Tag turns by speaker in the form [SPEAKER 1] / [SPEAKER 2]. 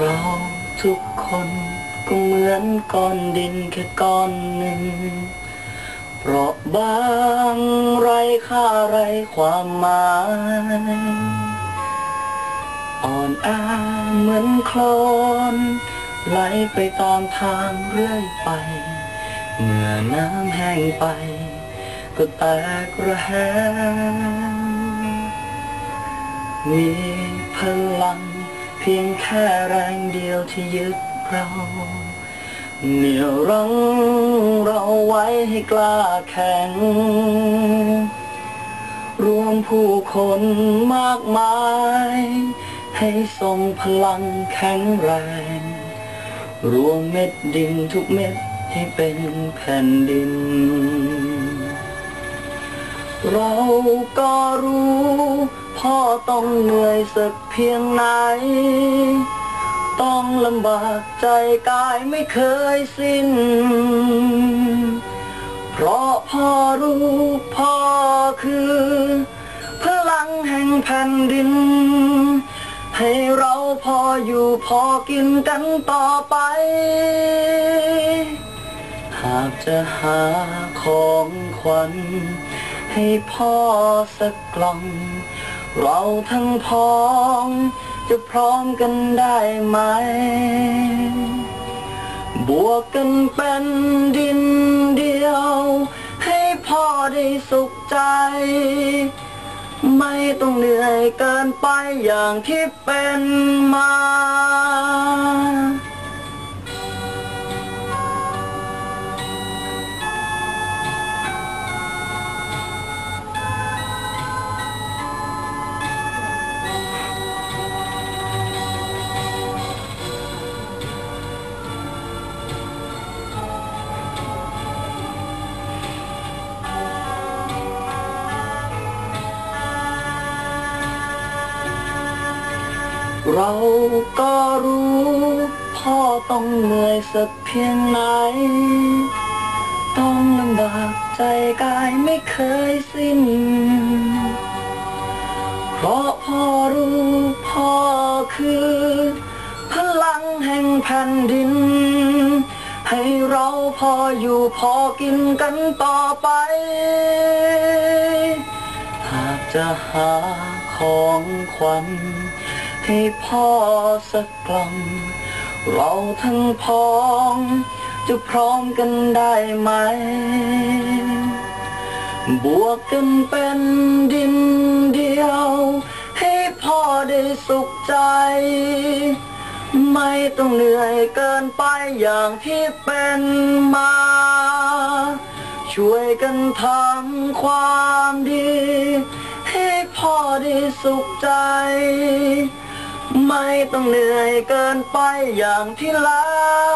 [SPEAKER 1] เราทุกคนก็เหมือนก้อนดินแค่ก้อนหนึ่งเปราะบางไรค่าไรความหมายอ่อนแอเหมือนโคลนไหลไปตามทางเรื่อยไป เมื่อน้ำแห้งไป ก็แตกระแหงมีพลัง พียงแค่แรงเดียวที่ยึดเราเหนี่ยวรั้งเราไว้ให้กล้าแข็ง รวมผู้คนมากมาย ให้ทรงพลังแข็งแรง รวมเม็ดดินทุกเม็ดให้เป็นแผ่นดิน เราก็รู้ พ่อต้องเหนื่อยสักเพียงไหน ต้องลำบากใจกายไม่เคยสิ้น เพราะพ่อรู้พ่อคือ พลังแห่งแผ่นดิน ให้เราพออยู่พอกินกันต่อไป หากจะหาของขวัญให้พ่อสักกล่อง เราทั้งพ้อง จะพร้อมกันได้ไหม บวกกันเป็นดินเดียว ให้พ่อได้สุขใจ ไม่ต้องเหนื่อยเกินไปอย่างที่เป็นมา เราก็รู้ พ่อต้องเหนื่อยสักเพียงไหน ต้องลำบากใจกายไม่เคยสิ้น เพราะพ่อรู้พ่อคือ พลังแห่งแผ่นดิน ให้เราพออยู่พอกินกันต่อไป หากจะหาของขวัญ ให้พ่อสักกล่อง เราทั้งพ้อง จะพร้อมกันได้ไหม บวกกันเป็นดินเดียว ให้พ่อได้สุขใจ ไม่ต้องเหนื่อยเกินไปอย่างที่เป็นมา ช่วยกันทำความดี ให้พ่อได้สุขใจ ไม่ต้องเหนื่อยเกินไปอย่างที่แล้ว